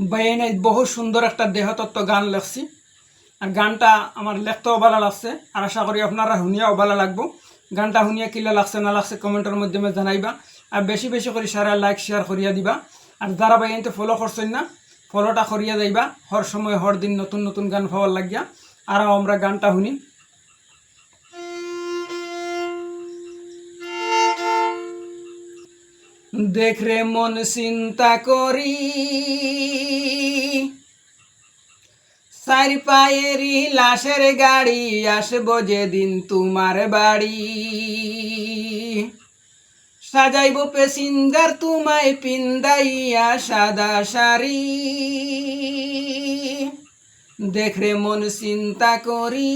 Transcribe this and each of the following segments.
বাইনে বহু সুন্দর একটা দেহতত্ত্ব গান লেখছি। আর গানটা আমার লেখতেও ভালো লাগছে। আর আশা করি আপনারা শুনিয়াও ভালো লাগবো। গানটা শুনিয়া কিলা লাগছে, না লাগছে কমেন্টের মাধ্যমে জানাইবা। আর বেশি বেশি করে সারা লাইক, শেয়ার করিয়া দিবা। আর যারা বাইনতে ফলো করছেন না ফলোটা করিয়া যাইবা। হর সময়, হর দিন নতুন নতুন গান পাওয়ার লাগিয়া। আর আমরা গানটা শুনি। দেখ রে মন চিন্তা করি। চারি পায়েরি লাশের গাড়ি আসব যেদিন তোমার বাড়ি। সাজাইব পেসিন্দার তোমায় পিন্দাইয়া সাদা সারি দেখরে মন চিন্তা করি।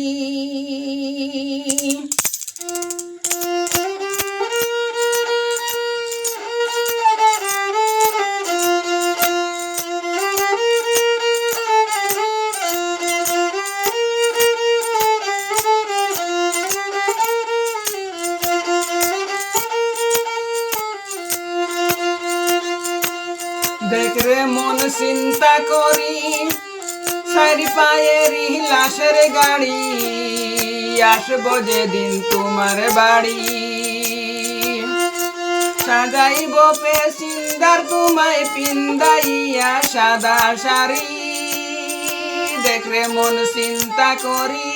দেখ রে মন চিন্তা করি। সারি পায়েরই লাশের গাড়ি। আসব যেদিন তোমার বাড়ি। সাজাইব পেসিন্দার তোমায় পিন্দাইয়া সাদা শাড়ি। দেখ রে মন চিন্তা করি।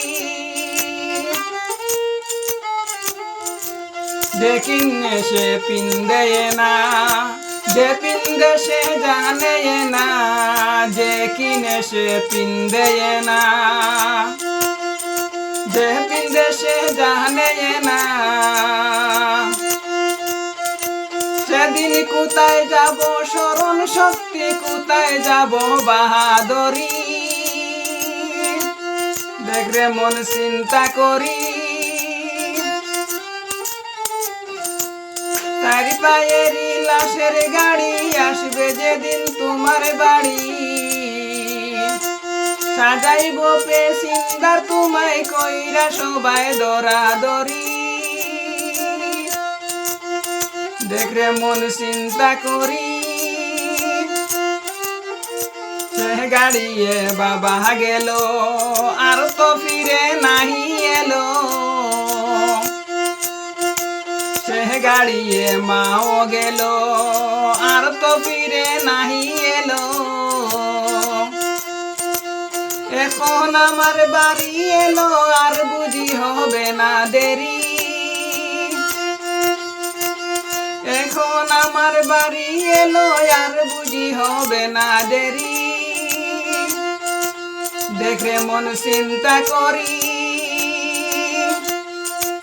দেখিন সে পিন্দে না। যে পিন্দে সে জানে না যে কিনে সে পিন্দে না। যে পিন্দে সে জানে না। সেদিন কোথায় যাব, স্মরণ শক্তি কোথায় যাব, বাহাদুরি। দেখরে মন চিন্তা করি। চারি পায়েরই লাশের গাড়ি আসবে যেদিন তোমার বাড়ি। সাজাইব পেশিন্দার তোমায় কইরা সবাই দরা দরি দেখরে মন চিন্তা করি। গাড়িয়ে বাবা গেল, আর তো ফিরে গাড়িয়ে মাও গেল, আর তো ফিরে নাহি এলো। এখন আমার বাড়ি এলো, আর বুঝি হবে না দেরি। এখন আমার বাড়ি এলো, আর বুঝি হবে না দেরি। দেখে মন চিন্তা করি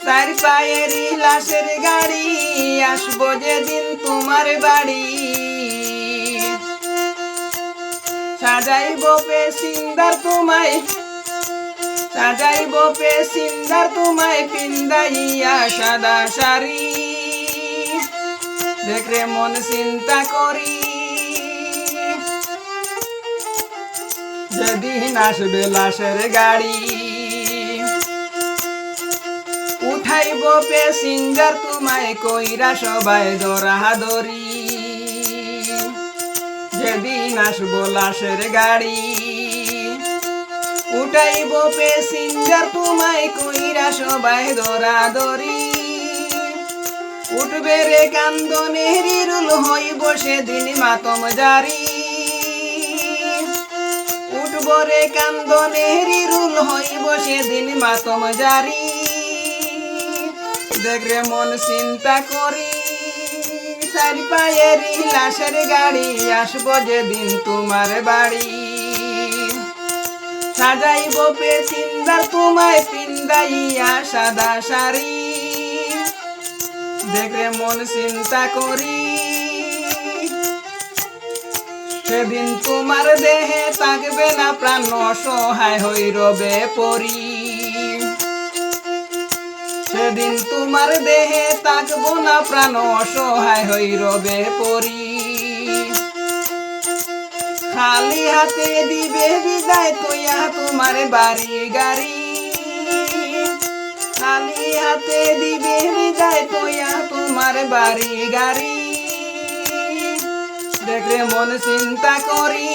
তার পায়েরই লাশের গাড়ি, আসব যেদিন তোমার বাড়ি। সাজাইব পেশিন্দার তোমায়, সাজাইব পেশিন্দার তোমায় পিন্দাইয়া সাদা শাড়ি। দেখরে মন চিন্তা করি। যেদিন আসবে লাশের গাড়ি উঠাইব পেসিঞ্জার তোমায় কইরা সবাই দরাদরি যেদিন আসব লাশের গাড়ি, উঠাইব পেসিঞ্জার তোমায় কইরা সবাই দরাদরি উঠবে রে কান্দনের রুল হইব সেদিন মাতম জারি। উঠব রে কান্দনের রুল হইব সেদিন মাতম জারি। দেখরে মন চিন্তা করি। চারি পায়ের লাশের গাড়ি আসব যেদিন তোমার বাড়ি। সাজাইব পে পেছিন্দার তোমায় পিন্দাইয়া সাদা শাড়ি। দেখরে মন চিন্তা করি। সেদিন তোমার দেহে থাকবে না প্রাণ, অসহায় হই রবে পরি। সেদিন তোমার দেহে থাকব না প্রাণ, অসহায় হই রবে পরি। খালি হাতে দিবে বিদায় তোয়া তোমার বাড়ি গাড়ি। খালি হাতে দিবে বিদায় তোয়া তোমার বাড়ি গাড়ি। দেখলে মন চিন্তা করি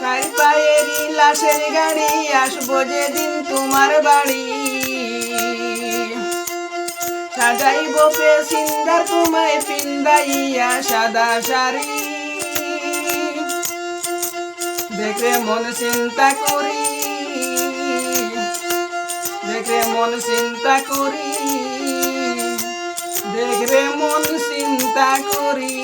চার পায়েরই লাশের গাড়ি আসব যেদিন তোমার বাড়ি। সাজাইব পে সিন্দার তোমায় পিন্দাইয়া সাদা শাড়ি। দেখে মন চিন্তা করি দেখে মন চিন্তা করি দেখে মন চিন্তা করি।